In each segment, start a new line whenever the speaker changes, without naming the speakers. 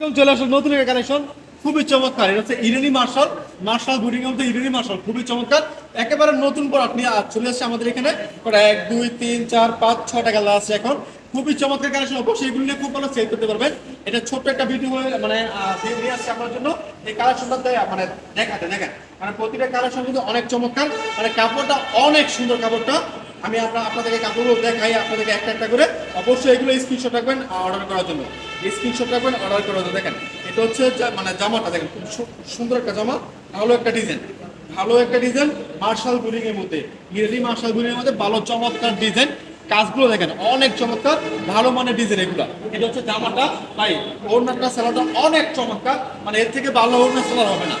একদম চলে আসলো নতুন একটা কালেকশন খুবই চমৎকার। এটা হচ্ছে ইরানি মার্শাল মার্শাল বুডিং এর মধ্যে ইরানি মার্শাল খুবই চমৎকার। একেবারে নতুন প্রোডাক্ট নিয়ে চলে আসছে আমাদের এখানে। কটা এক, দুই, তিন, চার, পাঁচ, ছটা কালার আছে এখন। খুবই চমৎকার কালেকশন অবশ্যই এগুলো নিয়ে খুব ভালো সেল করতে পারবেন। এটা ছোট্ট একটা ভিডিও হয়ে মানে নিয়ে আসছে আপনার জন্য। এই কালেকশনটা মানে দেখাতে দেখেন মানে প্রতিটা কালেকশন কিন্তু অনেক চমৎকার। মানে কাপড়টা অনেক সুন্দর কাপড়টা। আমি আপনার আপনাদেরকে কাপড়গুলো দেখাই, আপনাদেরকে একটা একটা করে। অবশ্যই এগুলো স্ক্রিনশট রাখবেন অর্ডার করার জন্য। স্ক্রিনশট রাখবেন অর্ডার করার জন্য। দেখেন, এটা হচ্ছে মানে জামাটা, দেখেন, খুব সুন্দর একটা জামা, ভালো একটা ডিজাইন ভালো একটা ডিজাইন মার্শাল বুলিং এর মধ্যে ইয়েলি মার্শাল বুলিং এর মধ্যে, ভালো চমৎকার ডিজাইন কাজগুলো দেখেন, অনেক চমৎকার, ভালো মানের ডিজাইন এগুলা। এটা হচ্ছে জামাটা, ভাই, ওড়নাটা সেলারটা অনেক চমৎকার মানে এর থেকে ভালো অন্য সেলার হবে না।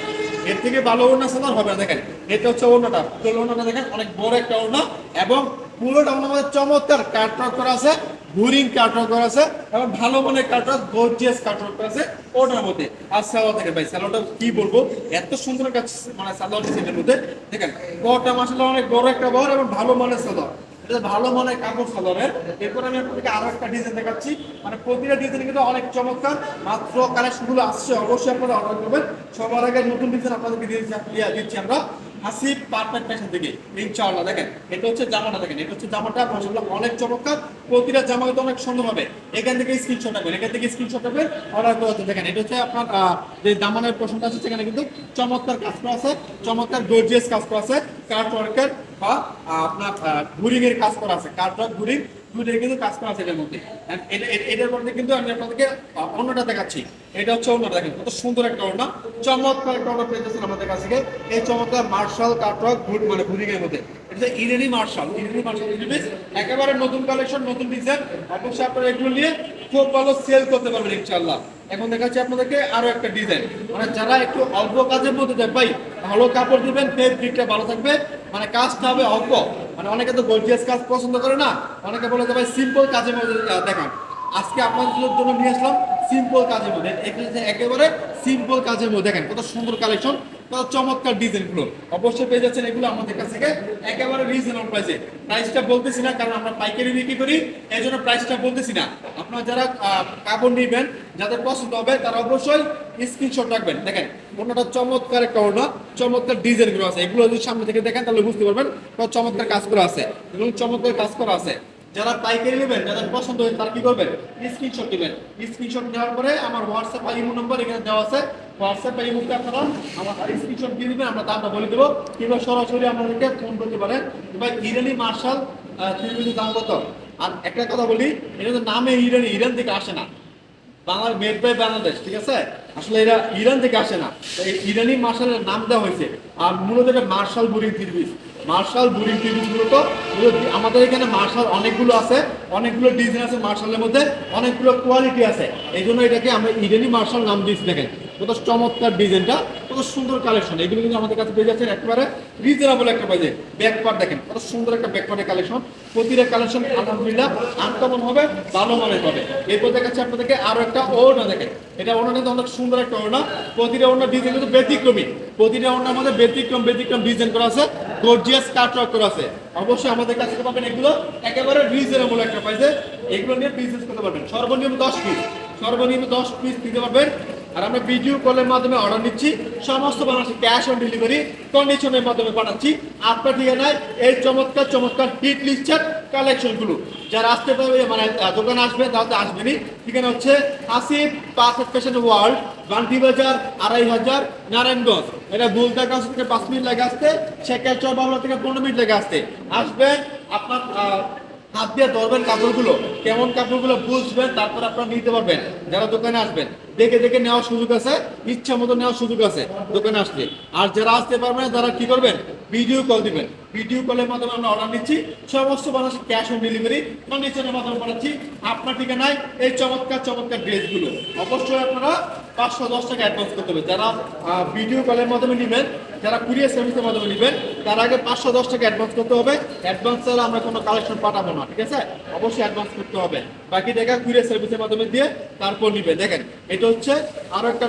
এর থেকে ভালো ওড়না সেলার হবে না, দেখেন। এটা হচ্ছে ওড়নাটা। তোল ওড়নাটা দেখেন, অনেক বড় একটা ওড়না এবং পুরোটা মধ্যে চমৎকার কাটওয়ার্ক করা আছে ঘুরিং কাটওয়ার্ক করা আছে এবং ভালো মানের কাটওয়ার্ক গর্জিয়াস কাটওয়ার্ক করা আছে ওটার মধ্যে। আর সালোয়ার দেখেন ভাই, সালোয়ারটা কি বলব? এত সুন্দর একটা মানে সালোয়ার সেটের মধ্যে। দেখেন, বড়টা মাসাল্লাহ অনেক বড় একটা বড় এবং ভালো মানের সালোয়ার। এটা ভালো মনে কাপড় সালোয়ারের। এরপর আমি আপনাদেরকে আরও একটা ডিজাইন দেখাচ্ছি। মানে প্রতিটা ডিজাইন কিন্তু অনেক চমৎকার। মাত্র কালেকশনগুলো আসছে, অবশ্যই আপনারা অর্ডার করবেন। সবার আগে নতুন ডিজাইন আপনাদেরকে দিয়ে দিচ্ছি আমরা। হাসিব পারফেক্ট ফ্যাশন থেকে ইনশাআল্লাহ দেখেন, এটা হচ্ছে জামাটা দেখেন, এটা হচ্ছে জামাটা, মাশাআল্লাহ, অনেক চমৎকার, প্রতিটা জামা কিন্তু অনেক সুন্দর হবে। এখান থেকে স্ক্রিনশট রাখবেন এখান থেকে স্ক্রিনশট রাখবেন অর্ডার করতে দেখেন, এটা হচ্ছে আপনার যে দামানের পোর্শনটা আছে, সেখানে কিন্তু চমৎকার কাজ করা আছে, চমৎকার গর্জিয়াস কাজ করা আছে কার্ট ওয়ার্কের বা আপনার ঘুরিং এর কাজ করা আছে কার্ট ওয়ার্ক ঘুরিং দুইটাই কিন্তু কাজ করা আছে এটার মধ্যে। এটার মধ্যে কিন্তু আমি আপনাদেরকে অন্যটা দেখাচ্ছি। এটা হচ্ছে অন্যটা দেখেন, কত সুন্দর একটা ওড়না। চমৎকার একটা ওড়না পেয়ে যাচ্ছেন আমাদের কাছ থেকে। এই চমৎকার মার্শাল কাটওয়ার্ক মানে ঘুরিং এর মধ্যে। এটা ইরানি মার্শাল। ইরানি মার্শাল একেবারে নতুন কালেকশন নতুন ডিজাইন অবশ্যই আপনারা এগুলো নিয়ে খুব ভালো সেল করতে পারবেন ইনশাআল্লাহ। এখন দেখাচ্ছি আপনাদেরকে আরও একটা ডিজাইন মানে যারা একটু অল্প কাজের মধ্যে দেয়, ভাই ভালো কাপড় দিবেন ফেব্রিকটা ভালো থাকবে। মানে কাজটা হবে অল্প। মানে অনেকে তো গর্জিয়াস কাজ পছন্দ করে না, অনেকে বলে যে ভাই সিম্পল কাজের মধ্যে দেখান। আজকে আপনাদের জন্য নিয়ে আসলাম সিম্পল কাজের মধ্যে। এখানে একেবারে সিম্পল কাজের মধ্যে। দেখেন কত সুন্দর কালেকশন কত চমৎকার ডিজাইনগুলো। অবশ্যই পেয়ে যাচ্ছেন এগুলো আমাদের কাছ থেকে। একেবারে রিজনেবল প্রাইসে প্রাইসটা বলতেছি না, কারণ আমরা পাইকারি বিক্রি করি এই জন্য প্রাইসটা বলতেছি না। আপনারা যারা কাপড় নিবেন, যাদের পছন্দ হবে, তারা অবশ্যই স্ক্রিনশট রাখবেন। দেখেন ওনাটা চমৎকার একটা ওড়না, চমৎকার ডিজাইনগুলো আছে। এগুলো যদি সামনে থেকে দেখেন, তাহলে বুঝতে পারবেন চমৎকার কাজ করা আছে। এবং চমৎকার কাজ করা আছে। যারা পাইকারি নেবেন, যাদের পছন্দ হয় তারা কি করবেন? স্ক্রিনশট নেবেন। স্ক্রিনশট নেওয়ার পরে আমার হোয়াটসঅ্যাপ বা ইমো নম্বর এখানে দেওয়া আছে। হোয়াটসঅ্যাপ বা ইমোতে আপনারা আমার স্ক্রিনশট দিয়ে দিবেন, আমরা দামটা বলে দেবো। কিংবা সরাসরি আমাদেরকে ফোন করতে পারেন। ভাই ইরানি মার্শাল দাম কত? আর একটা কথা বলি এটা তো নামে ইরান ইরান থেকে আসে না। বাংলার মেড বাই বাংলাদেশ ঠিক আছে? আসলে এরা ইরান থেকে আসে না। ইরানি মার্শালের নাম দেওয়া হয়েছে। আর মূলত এটা মার্শাল বুরিং তিরবিজ মার্শাল বুরিং তিরবিজ মূলত আমাদের এখানে মার্শাল অনেকগুলো আছে, অনেকগুলো ডিজাইন আছে মার্শালের মধ্যে, অনেকগুলো কোয়ালিটি আছে। এই জন্য এটাকে আমরা ইরানি মার্শাল নাম দিয়েছি, দেখেন। কত চমৎকার ডিজাইনটা কত সুন্দর কালেকশন এগুলো কিন্তু আমাদের কাছে পেয়ে যাচ্ছেন একেবারে রিজনেবল একটা বাজে। ব্যাকপার্ট দেখেন, কত সুন্দর একটা ব্যাকপার্টের কালেকশন প্রতিটা কালেকশন আলহামদুলিল্লাহ আনকমন হবে, ভালো মানের হবে। এরপর দেখাচ্ছি আপনাদেরকে আরও একটা ওড়না দেখেন। এটা ওড়না কিন্তু অনেক সুন্দর একটা ওড়না। প্রতিটা ওড়না ডিজাইন কিন্তু ব্যতিক্রমী। প্রতিটা ওড়নার মধ্যে ব্যতিক্রম ব্যতিক্রম ডিজাইন করা আছে গর্জিয়াস কাটওয়ার্ক করা আছে। অবশ্যই আমাদের কাছে পাবেন এগুলো। একেবারে রিজনেবল একটা প্রাইসে এগুলো নিয়ে বিজনেস করতে পারবেন। সর্বনিম্ন দশ পিস সর্বনিম্ন দশ পিস দিতে পারবেন। আর আমরা ভিডিও কলের মাধ্যমে অর্ডার নিচ্ছি। সমস্ত বাংলাদেশে ক্যাশ অন ডেলিভারি কন্ডিশনের মাধ্যমে পাঠাচ্ছি। আপনার ঠিকানায় এই চমৎকার চমৎকার হিট লিস্টের কালেকশনগুলো যারা আসতে পারবে মানে দোকানে আসবে তাহলে তো আসবেনই ঠিকানা হচ্ছে Asif perfect fashion world, Banti Bazar, আড়াই হাজার, নারায়ণগঞ্জ। এটা বুলতা কাছ থেকে পাঁচ মিনিট লাগে আসতে। শেখার চর বাংলা থেকে পনেরো মিনিট লাগে আসতে। আসবেন আপনার হাত দিয়ে ধরবেন কাপড়গুলো। কেমন কাপড়গুলো বুঝবেন, তারপর আপনারা নিতে পারবেন। যারা দোকানে আসবেন, দেখে দেখে নেওয়ার সুযোগ আছে, ইচ্ছা মতো নেওয়ার সুযোগ আছে দোকানে আসলে আর যারা আসতে পারবেন তারা কি করবেন? ভিডিও কল দিবেন। ভিডিও কলের মাধ্যমে আমরা অর্ডার নিচ্ছি। সমস্ত মানুষ ক্যাশ অন ডেলিভারি কন্ডিশনের মাধ্যমে পাঠাচ্ছি। আপনার ঠিকানায় এই চমৎকার চমৎকার ড্রেসগুলো। অবশ্যই আপনারা পাঁচশো দশ টাকা অ্যাডভান্স করতে হবে। যারা ভিডিও কলের মাধ্যমে নেবেন, যারা কুরিয়ার সার্ভিসের মাধ্যমে নেবেন তার আগে পাঁচশো দশ টাকা অ্যাডভান্স করতে হবে। অ্যাডভান্স ছাড়া আমরা কোনো কালেকশন পাঠাবো না, ঠিক আছে? অবশ্যই অ্যাডভান্স করতে হবে। বাকি টাকা কুরিয়ার সার্ভিসের মাধ্যমে দিয়ে তারপর নিবে। দেখেন, এটা হচ্ছে আরও একটা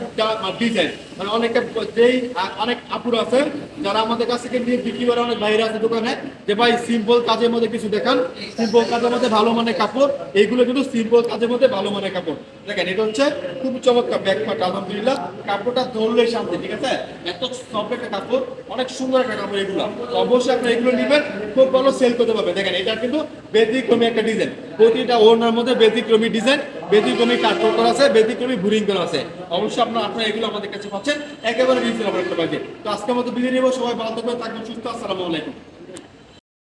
ডিজাইন মানে অনেকে যেই অনেক আপুর আছে, যারা আমাদের কাছ থেকে নিয়ে বিক্রি করে, অনেক বাইরে আছে দোকানে, যে ভাই সিম্পল কাজের মধ্যে কিছু দেখান। সিম্পল কাজের মধ্যে ভালো মানের কাপড়, এইগুলো কিন্তু সিম্পল কাজের মধ্যে ভালো মানের কাপড়। দেখেন, এটা হচ্ছে খুব চমৎকার ব্যাক পার্ট আলহামদুলিল্লাহ। কাপড়টা ধরলে শান্তি, ঠিক আছে? এত সফট একটা কাপড়, অনেক সুন্দর একটা কাপড় এগুলো। অবশ্যই আপনি এগুলো নেবেন, খুব ভালো সেল করতে পারবেন। দেখেন, এটা কিন্তু ব্যতিক্রমী একটা ডিজাইন প্রতিটা ওনার মধ্যে ব্যতিক্রমী ডিজাইন ব্যতিক্রমী কাঠপোর করা আছে, ব্যতিক্রমী বুরিং করা আছে। অবশ্যই আপনার, আপনারা এগুলো আমাদের কাছে পাচ্ছেন, একেবারে রিজনেবল একটা বাজেট তো আজকের মতো বিদায় নেব, সবাই ভালো থাকবেন থাকবেন, সুস্থ আসসালামু আলাইকুম।